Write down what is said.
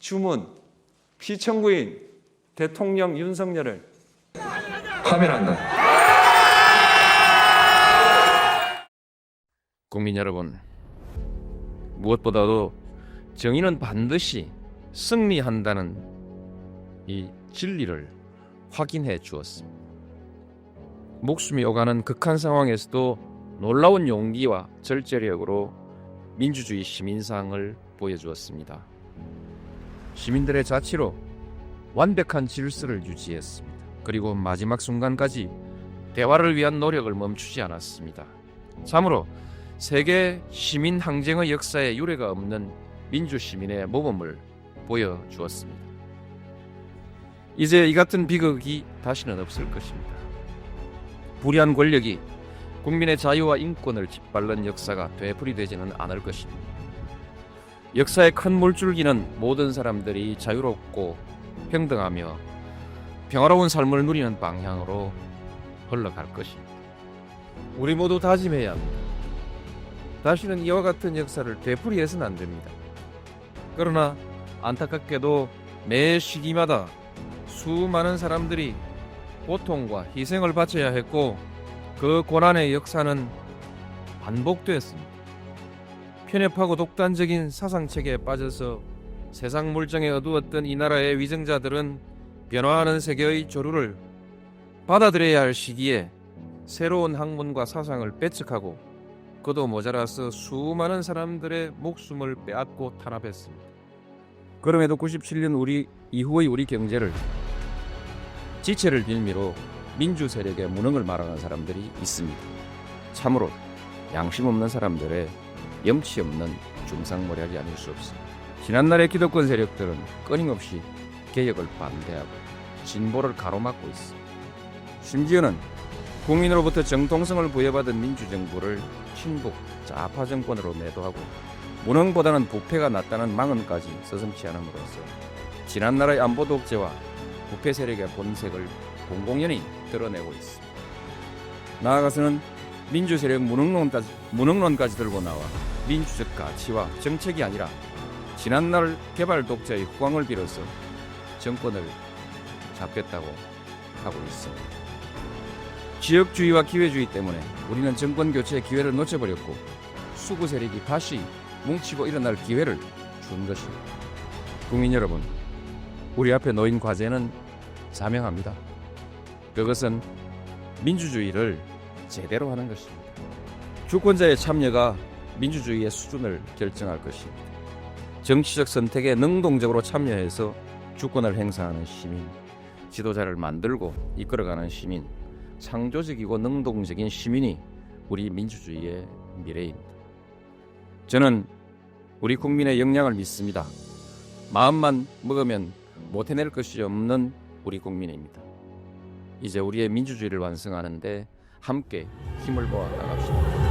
주문, 피청구인 대통령 윤석열을 파면한다. 국민 여러분, 무엇보다도 정의는 반드시 승리한다는 이 진리를 확인해 주었습니다. 목숨이 오가는 극한 상황에서도 놀라운 용기와 절제력으로 민주주의 시민상을 보여주었습니다. 시민들의 자치로 완벽한 질서를 유지했습니다. 그리고 마지막 순간까지 대화를 위한 노력을 멈추지 않았습니다. 참으로 세계 시민 항쟁의 역사에 유례가 없는 민주 시민의 모범을 보여주었습니다. 이제 이 같은 비극이 다시는 없을 것입니다. 불의한 권력이 국민의 자유와 인권을 짓밟는 역사가 되풀이되지는 않을 것입니다. 역사의 큰 물줄기는 모든 사람들이 자유롭고 평등하며 평화로운 삶을 누리는 방향으로 흘러갈 것입니다. 우리 모두 다짐해야 합니다. 다시는 이와 같은 역사를 되풀이해서는 안 됩니다. 그러나 안타깝게도 매 시기마다 수많은 사람들이 고통과 희생을 바쳐야 했고 그 고난의 역사는 반복되었습니다. 편협하고 독단적인 사상 체계에 빠져서 세상 물정에 어두웠던 이 나라의 위정자들은 변화하는 세계의 조류를 받아들여야 할 시기에 새로운 학문과 사상을 배척하고 그도 모자라서 수많은 사람들의 목숨을 빼앗고 탄압했습니다. 그럼에도 97년 우리 이후의 우리 경제를 지체를 빌미로 민주 세력의 무능을 말하는 사람들이 있습니다. 참으로 양심 없는 사람들의 염치 없는 중상모략이 아닐 수 없습니다. 지난날의 기득권 세력들은 끊임없이 개혁을 반대하고 진보를 가로막고 있습니다. 심지어는 국민으로부터 정통성을 부여받은 민주정부를 친북 좌파 정권으로 매도하고 무능보다는 부패가 낫다는 망언까지 서슴치 않음으로써 지난날의 안보 독재와 부패 세력의 본색을 공공연히 드러내고 있습니다. 나아가서는 민주 세력 무능론까지, 무능론까지 들고 나와 민주적 가치와 정책이 아니라 지난날 개발 독재의 후광을 빌어서 정권을 잡겠다고 하고 있습니다. 지역주의와 기회주의 때문에 우리는 정권 교체의 기회를 놓쳐버렸고 수구 세력이 다시 뭉치고 일어날 기회를 준 것입니다. 국민 여러분, 우리 앞에 놓인 과제는 사명합니다. 그것은 민주주의를 제대로 하는 것입니다. 주권자의 참여가 민주주의의 수준을 결정할 것입니다. 정치적 선택에 능동적으로 참여해서 주권을 행사하는 시민, 지도자를 만들고 이끌어가는 시민, 창조적이고 능동적인 시민이 우리 민주주의의 미래입니다. 저는 우리 국민의 역량을 믿습니다. 마음만 먹으면 못 해낼 것이 없는 우리 국민입니다. 이제 우리의 민주주의를 완성하는데 함께 힘을 모아 나갑시다.